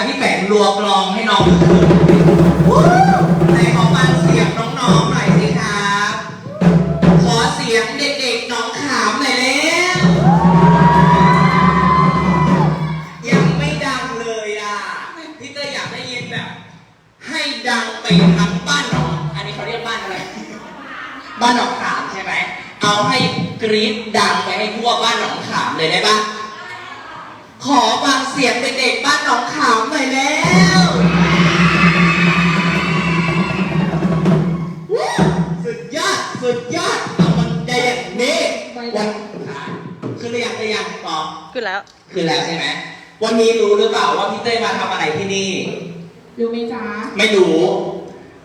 อะพี่แปงรัวกลองให้น้องวู้ไหนขอฟังเสียงน้องๆหน่อยสิครับ ขอเสียงเด็กๆน้องขามหน่อยแล้วยังไม่ดังเลยอะพี่เตยอยากได้ยินแบบ ให้ดังไปทั้งบ้านหนองอันนี้เขาเรียกบ้านอะไร บ้านหนองขามใช่ไหม เอาให้กรี๊ดดังไปให้ทั่วบ้านหนองขามเลยได้ปะ ขอฟังเสียงเด็กๆบ้านหนองขามหน่อยแล้วว้าวสุดยอดสุดยอดเอามันได้อย่างนี้วันขึ้นหรือยังหรือยังปอขึ้นแล้ว ขึ้นแล้วใช่ไหมวันนี้รู้หรือเปล่าว่าพี่เต้ยมาทำอะไรที่นี่ รู้ไหมจ๊ะไม่รู้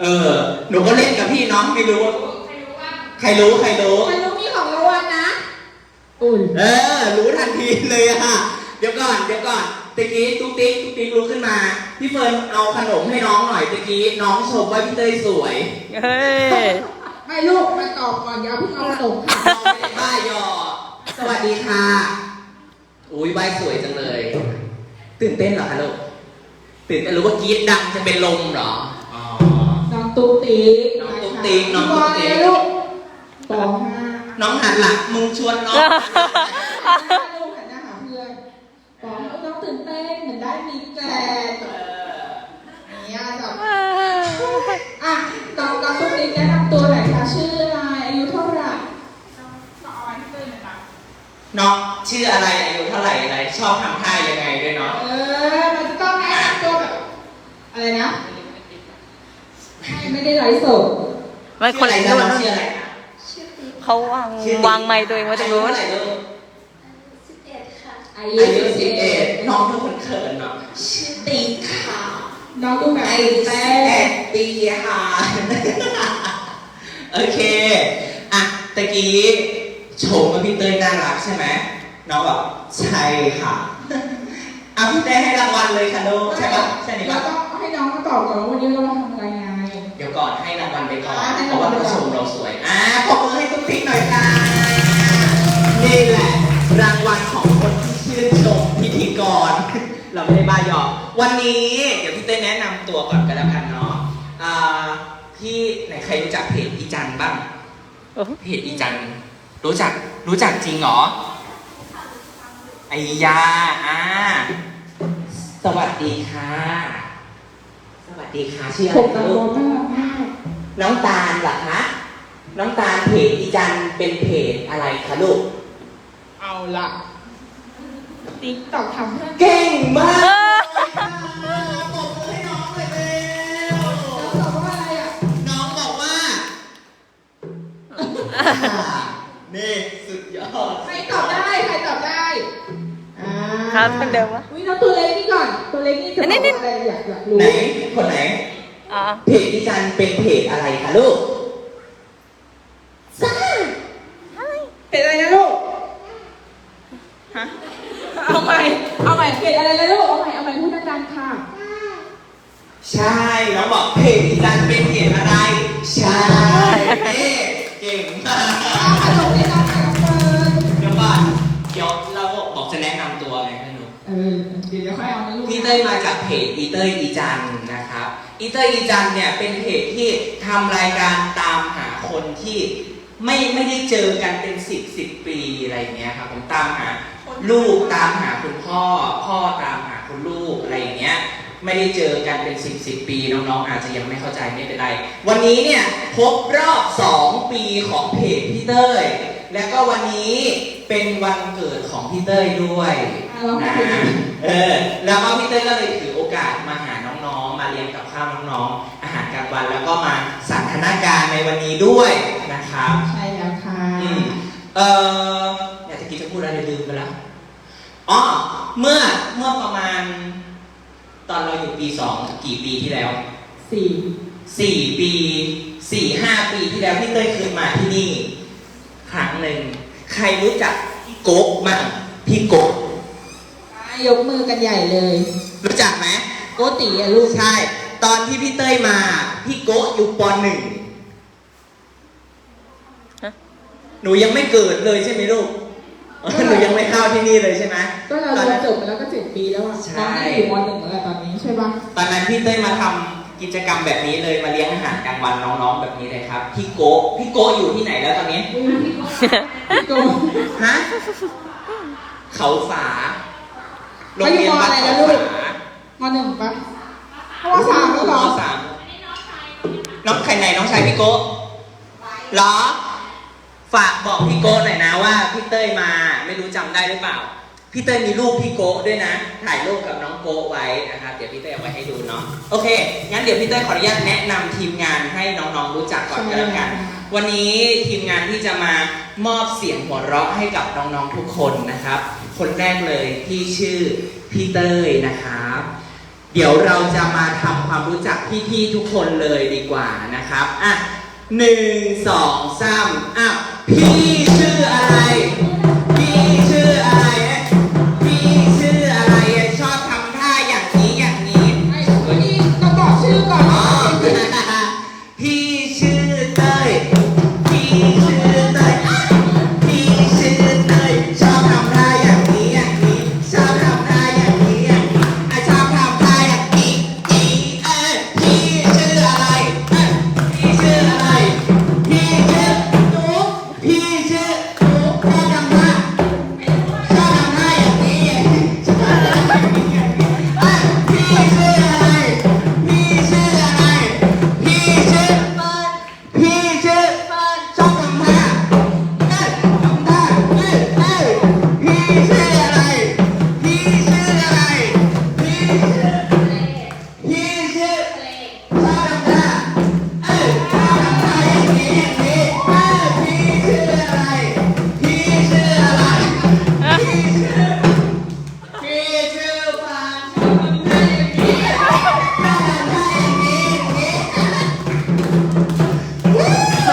เออ หนูก็เล่นกับพี่น้องไม่รู้ ใครรู้ใครรู้ ใครรู้มีของรางวัลนะ อุ่น เออ รู้ทันทีเลยอะ เดี๋ยวก่อน เดี๋ยวก่อนตะกี้ตุ๊กติ๊กตุ๊กติ๊กรู้ขึ้นมา พี่เฟิร์นเอาขนมให้น้องหน่อยตะกี้น้องชมว่าพี่เต้ยสวยเฮ้ยไม่ลูกมาตอบก่อนอย่าเพิ่งเอาขนมค่ะน้องไม่ได้บ้ายอสวัสดีค่ะ อุ้ยใบสวยจังเลย ตื่นเต้นเหรอคะลูก ตื่นเต้นรู้ว่ากรี๊ดดังจะเป็นลมเหรอ อ๋อ น้องตุ๊กติ๊กน้องตุ๊กติ๊กน้องตุ๊กติ๊ก พี่บอยลูกปห้าน้องหันหลังมึงชวนน้องลูกหันหน้าหาเพื่อนปห้าน้องตื่นเต้นเหมือน ได้มีแกรนอย่างเงี้ยแบบอะน้องน้องตุ๊กติ๊กแนะนำตัวหน่อยค่ะชื่ออะไรอายุเท่าไหร่น้องชื่ออะไรอายุเท่าไหร่อะไรชอบทำท่ายังไงด้วยเนาะเออมันจะต้องแนะนำตัวแบบอะไรนะไม่ไม่ได้ไลฟ์สดไม่คนชื่ออะไรละนะรุ่นน้องชื่ออะไรนะเขาวางชื่อวางไม้ตัวเองไว้ตรงนู้น อายุอายุสิบเอ็ดน้องทุกคนเขินเนาะชื่อติ๊กค่ะน้องดูแบบไอ้ตื่นแปเต้นดปีค่ะ โอเค อะตะกี้ชมว่าพี่เต้ยน่ารักใช่ไหมน้องบอกใช่ค่ะเอาพี่เต้ยให้รางวัลเลยค่ะลูกใช่ปะใช่ไหมคเรารับต้องให้น้องมาตอบก่อนว่าวันนี้เรามาทำอะไรไง เดี๋ยวก่อนให้รางวัลไปก่อน อ่าให้เพรางราะวัว่าล เขาก่อนชมเราสวย อ่าปรบมือให้ตุ๊กติ๊กหน่อยค่ะ นี่แหละรางวัลของ ชื่นชมพิธีกร เราไม่ได้บ้าหยอก วันนี้เดี๋ยวพี่เต้ยแนะนำตัวก่อนกันแล้วกันเนาะอ่าพี่ไหนใครรู้จักเพจอีจันบ้างโอ้โหเพจอีจันรู้จักรู้จักจริงเหรอไอยาอ่าสวัสดีค่ะ สวัสดีค่ะชื่ออะผไรมคะกังวลูกลมากมากน้องตาลเหรอคะน้องตาลเพจอีจันเป็นเพจอะไรคะลูก เอาละ ติ๊กตอกทำเพื่อนเก่งมากเลยค่ะปรบมือให้น้องเลยเร็วน้องตอบว่าอะไรอะน้องบอกว่านี่สุดยอดใครตอบได้ ใครตอบได้อ่าครับเป็นเดิมวะ อุ้ยน้องตัวเล็กนี่ก่อน ตัวเล็กนี่จะอันบนี้อกนี่ว่าอะไรอยากอยากรู้ไหนคนไหน อ๋อเพจอีจันเป็นเพจอะไรคะลูกซ่าเป็นอะไรนะลูก ฮะ เอาใหม่ เอาให ม่เป็นอะไรนะลูกเอาใหม่เอาใหม่พูดดังๆค่ะ ใช่น้องบอกเพจอีจันเป็นเพจอะไร ใช่นี่เก่งมากเอาขนมให้น้องหน่อยน้องเฟิร์นเดี๋ยวก่อนเดี๋ยวเราบอกจะแนะนำตัวไงให้หนูเออเดี๋ยวเดี๋ยวค่อยเอานะลูกพี่เต้ยมาจากเพจอีเต้ยอีจันนะครับ อีเต้ยอีจันเนี่ยเป็นเพจที่ทำรายการตามหาคนที่ไม่ไม่ได้เจอกันเป็นสิบสิบปีอะไรอย่างเงี้ยครับผมตามหา ลูกตามหาคุณพ่อ พ่อตามหาคุณลูกอะไรอย่างเงี้ยไม่ได้เจอกันเป็นสิบสิบปี น้องๆ อาจจะยังไม่เข้าใจไม่เป็นไร วันนี้เนี่ยครบรอบสองปีของเพจพี่เต้ย และก็วันนี้เป็นวันเกิดของพี่เต้ยด้วยอะเรานะพูดถึงเออแล้วก็พี่เต้ยก็เลยถือโอกาสมาหาน้องๆ มาเลี้ยงกับข้าวน้องๆ อาหารกลางวันแล้วก็มาสันทนาการในวันนี้ด้วยนะครับ ใช่แล้วค่ะอืมเออ พูดอะไรลืมไปแล้วอ๋อเมื่อเมื่อประมาณ ตอนเราอยู่ปีสองกี่ปีที่แล้วสี่สี่ปีสี่ห้าปีที่แล้วพี่เต้ยเคยมาที่นี่ ครั้งหนึ่งใครรู้จักพี่โก๊กมั้งพี่โก๊กยกมือกันใหญ่เลย รู้จักไหมโกติอะลูกใช่ ตอนที่พี่เต้ยมา พี่โกะอยู่ปหนึ่งฮะหนูยังไม่เกิดเลยใช่ไหมลูก หนูยังไม่เข้าที่นี่เลยใช่ไหม ก็เราจบมาแล้วก็เจ็ดปีแล้วอะใช่ ตอนนี้อยู่มหนึ่งแล้วตอนนี้ใช่ปะตอนนั้นพี่เต้มาทำกิจกรรมแบบนี้เลยมาเลี้ยงอาหารกลางวันน้องๆ แบบนี้เลยครับ พี่โก้พี่โก้อยู่ที่ไหนแล้วตอนนี้พี่โก้ฮะ เขาฝาโรงเรียนวัดเขาเขาอยู่มอะไรนะลูฝามหนึ่งปะมสามแล้วเหรอาน้องใครไหนน้องชายพี่โก้หรอ ฝากบอกพี่โก้หน่อยนะว่าพี่เต้ยมาไม่รู้จำได้หรือเปล่า พี่เต้ยมีรูปพี่โก้ด้วยนะ ถ่ายรูปกับน้องโก้ไว้นะครับ เดี๋ยวพี่เต้ยเอาไว้ให้ดูเนาะโอเคงั้นเดี๋ยวพี่เต้ยขออนุญาตแนะนำทีมงานให้น้องๆรู้จักก่อนก็แล้วกัน วันนี้ทีมงานที่จะมามอบเสียงหัวเราะให้กับน้องๆทุกคนนะครับ คนแรกเลยที่ชื่อพี่เต้ยนะครับ เดี๋ยวเราจะมาทำความรู้จักพี่ๆทุกคนเลยดีกว่านะครับอะ หนึ่งสองสามอะพี่ชื่ออะไร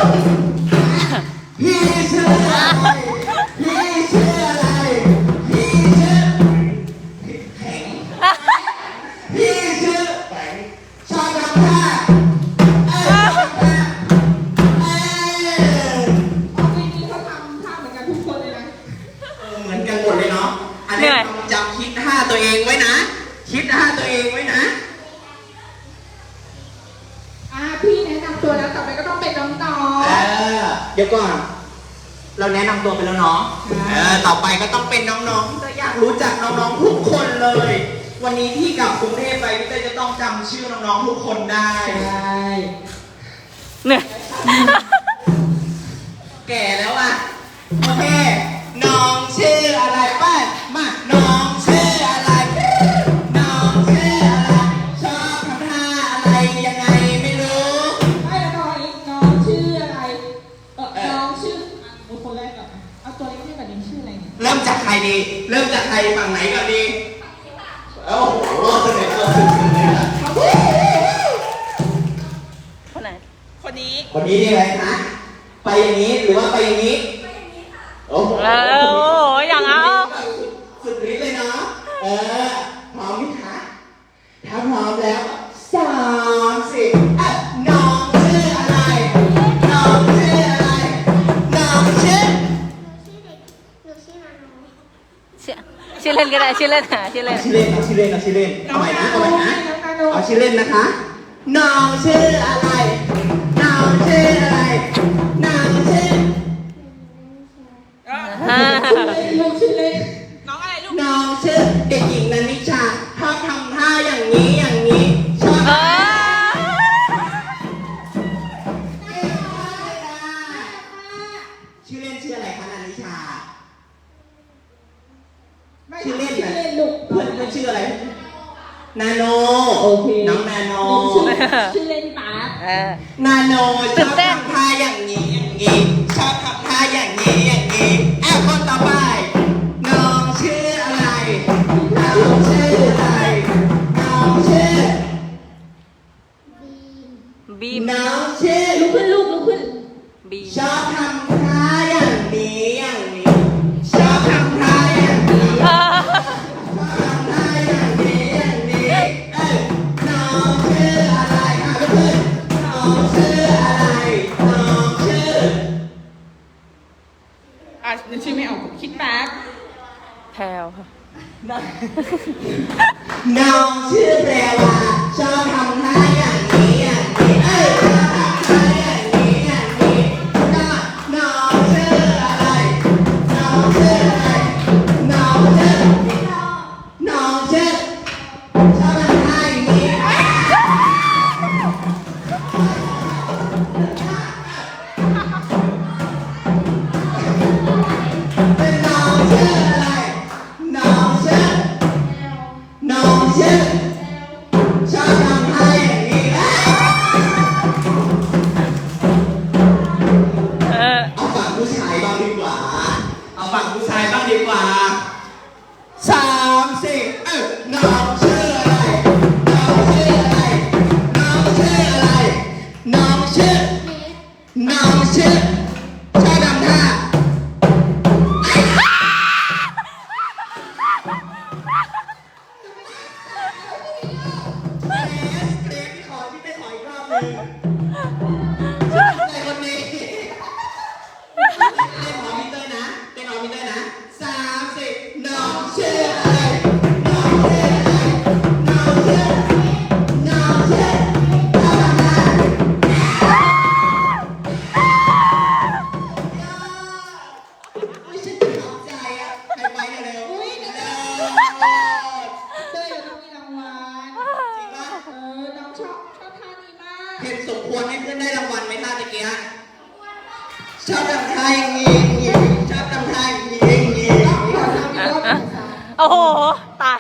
up. คนได้ ชิเล่นเอาชิเล่นเอาชิเล่นเอาใหม่นะเอาใหม่นะเอาชิเล่นนะคะน้องชื่ออะไรน้องชื่ออะไร กว่า เอาฝั่งผู้ชายบ้างดีกว่าสามสี่เอ้ยน้องชื่ออะไร น้องชื่ออะไร น้องชื่ออะไร น้องชื่อ ชอบชอบท่านี้มากเห็นสมควรให้เพื่อนได้รางวัลไหมท่าตะเกียชอบทำท่าอย่างนี้อย่างนี้ชอบทำท่าอย่างนี้อย่างนี้โอ้โห ตาย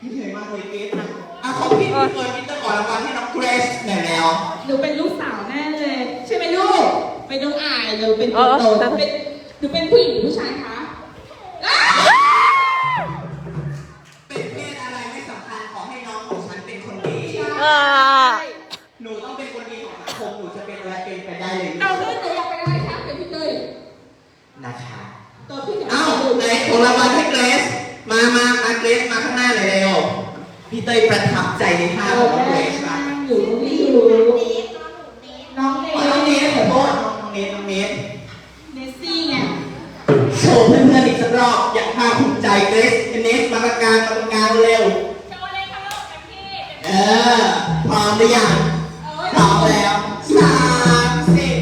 พี่เหนื่อยมากเลยเกรซนะอะเขอพี่เฟิร์นพี่ต้องขอรางวัลให้น้องเกรซหน่อยแล้วหนูเป็นลูกสาวแน่เลย ใช่ไหมลูกเป็นน้องอายหรือเป็นตัวโตเออเป็นหนูเป็นผู้หญิงหรือผู้ชายคะ รางวัลให้เกรซมามามาเกรซมาข้างหน้าเลยเร็วพี่เต้ยประทับใจในท่าของน้องเกรซมากอยู่นี่อยู่น้องเนอ๋อน้องเนสขอโทษน้องเนสน้องเนสเนสซี่ไงโชว์เพื่อนๆอีกสักรอบอยากพาภูมิใจเกรซเนสมาประการมาประการเร็วเออพร้อมหรือยังพร้อมแล้วสามสี่เ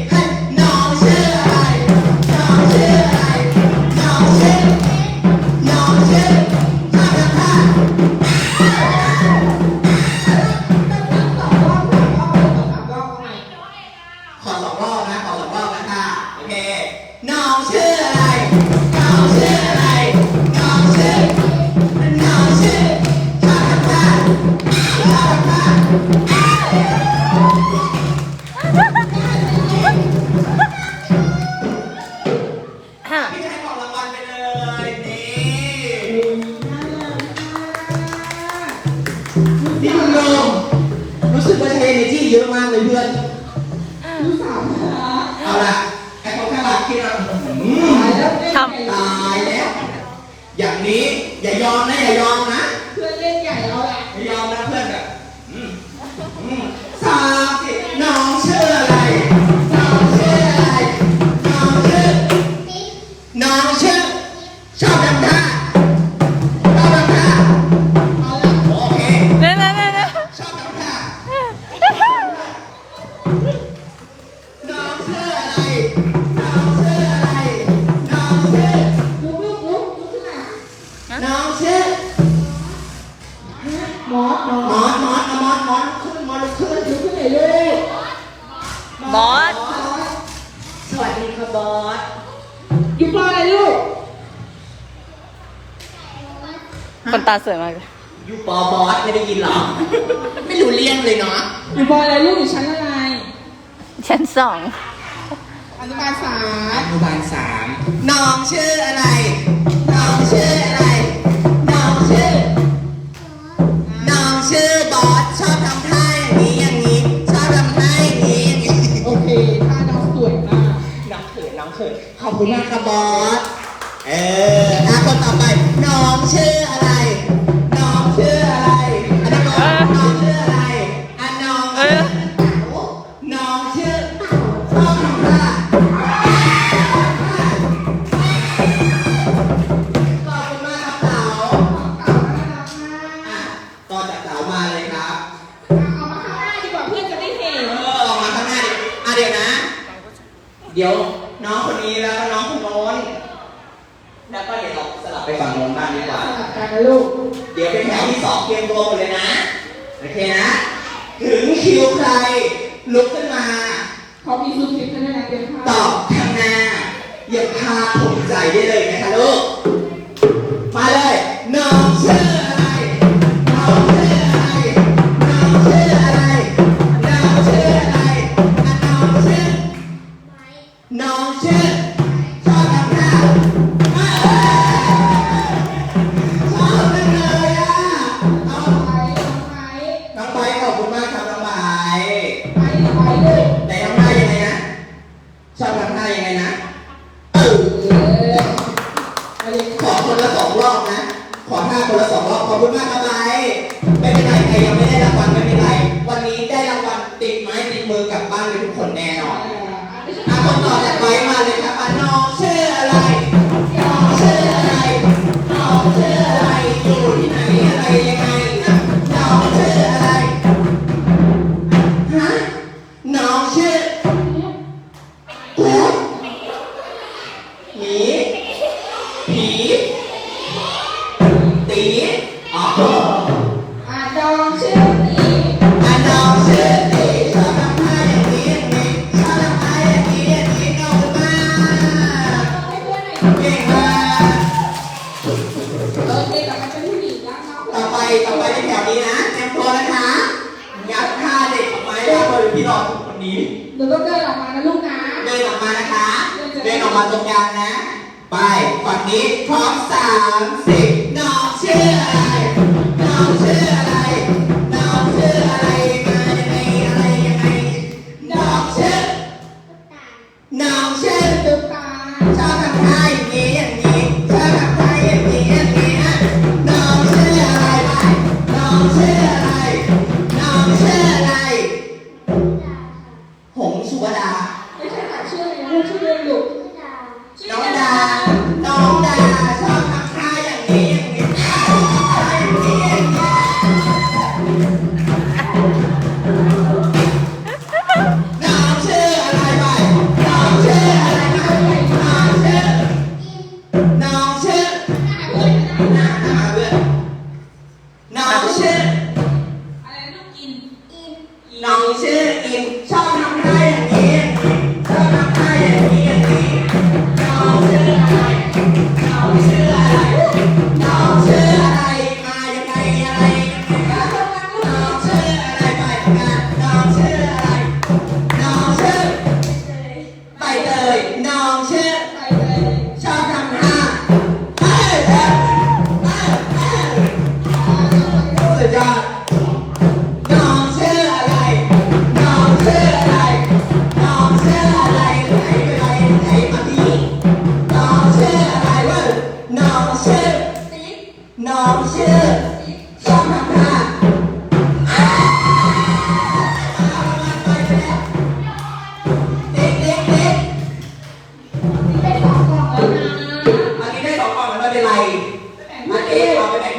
ขอสองรอบนะ ขอสองรอบนะค่ะ โอเค น้องชื่ออะไร น้องชื่ออะไร น้องชื่อ น้องชื่อช่าท่าท่าท่าท่า เยอะมากเลยเพื่อนเอาละไอ้คนข้างหลังคิดว่าอืมทตายแล้ว อย่างนี้อย่ายอมนะอย่ายอมนะ คนตาสวยมากเลยอยู่ปอบอสไม่ได้ยินเหรอ ไม่รู้เรื่องเลยเนาะอยู่ปออะไรลูกอยู่ชั้นอะไรชั้นสองอนุบาลสาอมนุบาลสามน้องชื่ออะไร น้องชื่ออะไร น้องชื่อ น้องชื่อบอสชอบทำท่าอย่างนี้อย่างนี้ ชอบทำท่าอย่างนี้อย่างนี้โอเคท่าน้องสวยมากน้องเขินน้องเขินขอบคุณมากครับบอส เอออะคนต่อไป น้องชื่ออะไร เดี๋ยวน้องคนนี้แล้วก็น้องคนโน้นแล้วก็เดี๋ยวเราสลับไปฝั่งโน้นบ้างดีกว่าสลับกันนะลูก เดี๋ยวเป็นแถวที่สองเตรียมตัวหมดเลยนะ โอเคนะ ถึงคิวใคร ลุกขึ้นมา เขามีซุปซิปกันด้วยนะเตรียมข้วตอบข้างหน้าอย่าพาผมใจได้เลยนะคะลูก มาเลยน้องชื่อ ขอบคุณมากครับไลไม่เป็นไรใครยังไม่ได้รางวัลไม่เป็นไร มานะคะ เดินออกมาตรงกลางนะ ไปฝั่งนี้พร้อมสามสิบน้องชื่ออะไร น้องชื่ออะไร น้องชื่ออะไรื่ออะไรต้องกิน อินน้องชื่ออินชอบทำ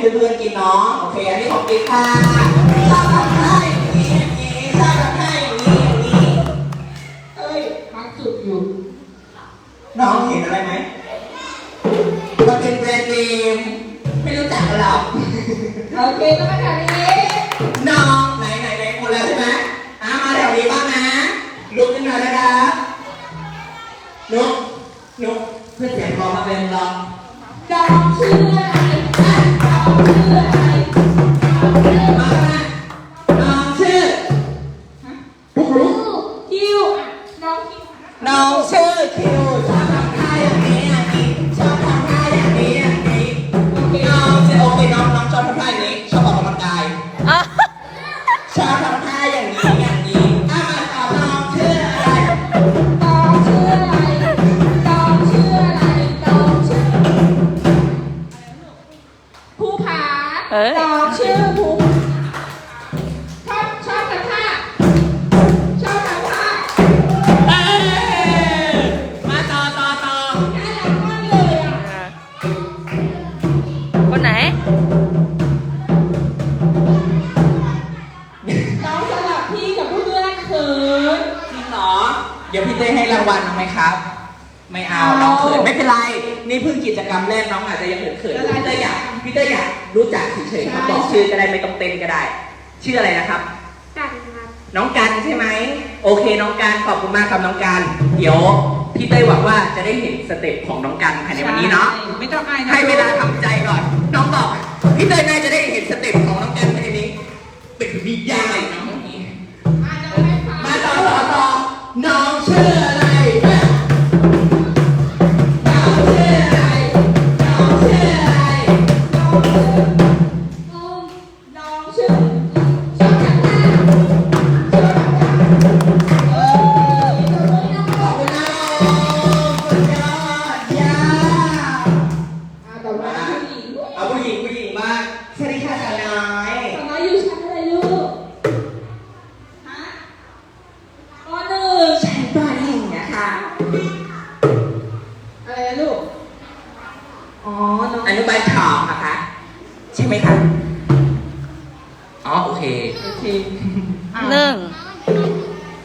เพื่อนๆกินเนาะ โอเค อันนี้ของติ๊ค่ะ ชอบทำท่าอย่างนี้อย่างนี้ถ้ามาตอบน้อชื่ออะไรตองชื่ออะไรตองชื่ออะไรตองภูผาตองชื่อ องการเดี๋ยวพี่เต้หวังว่าจะได้เห็นสเต็ปของน้องกันภายในวันนี้เนาะใไม่ต้องอานะ ให้เวลาทำใจก่อน น้องบอกพี่เต้น่าจะได้เห็นสเต็ปของน้องกัน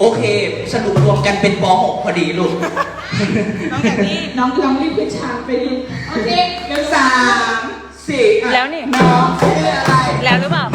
โอเค สรุปรวมกันเป็นป .6 พอดีลูก น้องแบบนี้น้องน้องรีบขึ้นฉากไปดิโอเคเดี๋ยวสามสี่แล้วนี่ น้องชื่ออะไร แล้วหรือเปล่า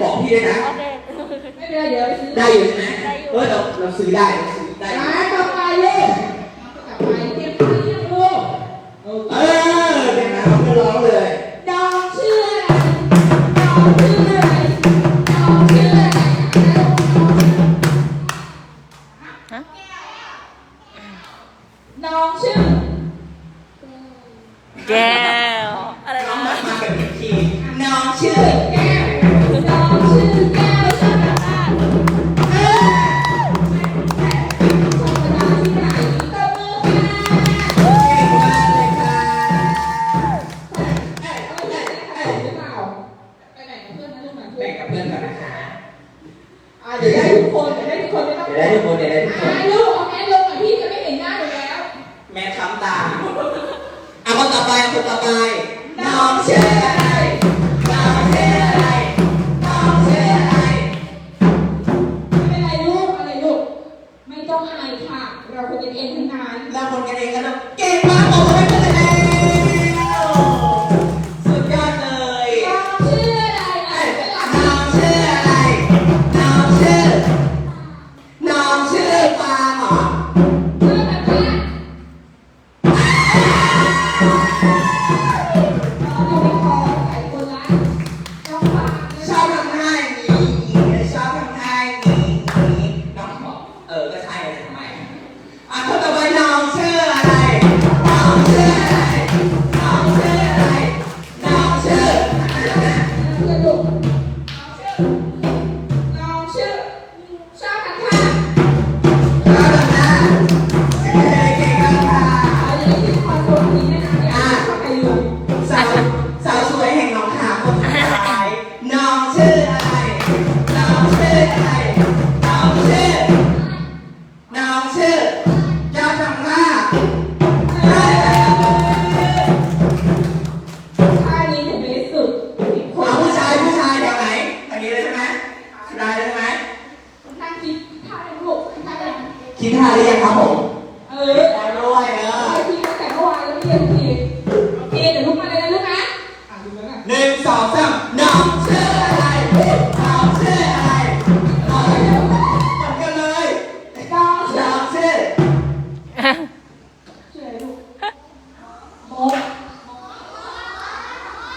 บอกพี่ด้วยนะ ไม่เป็นไรเดี๋ยวไอได้อยู่ใช่ไหม่เออเราเราซื้อได้เราซื้อได้ อะคนต่อไปคนต่อไปน้องเชื่อ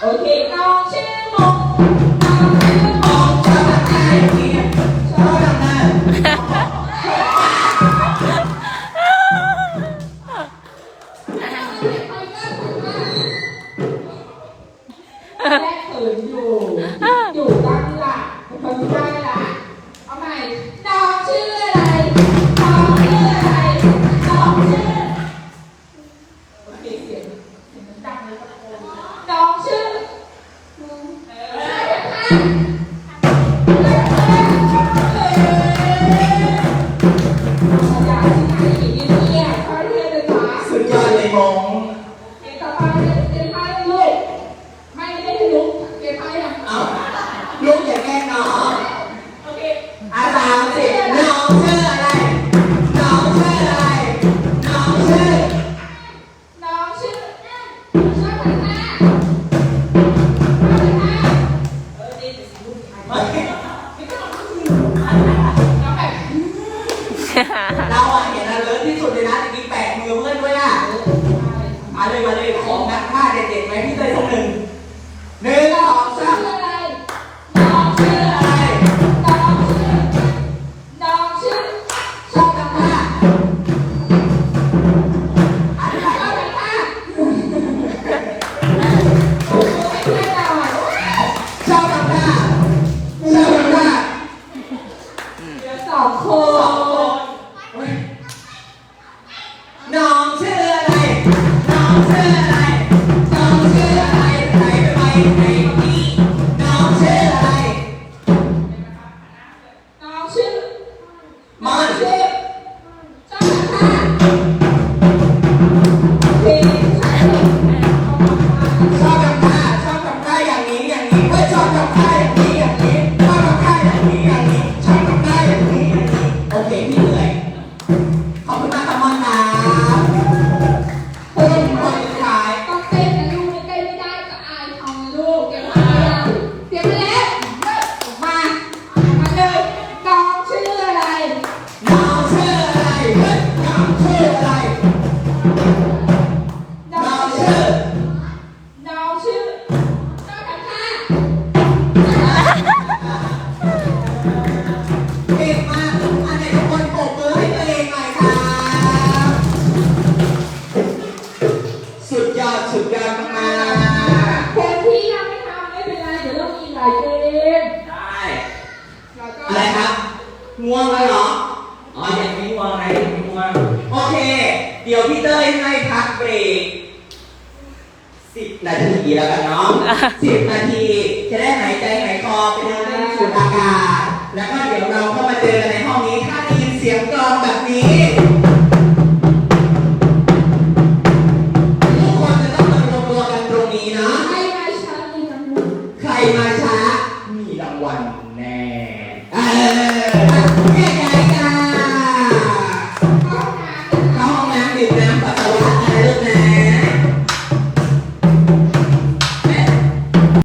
โอเคน้องชื่อมงน้องชื่อมงชอบแบบไหนชอบแบน 아, ไป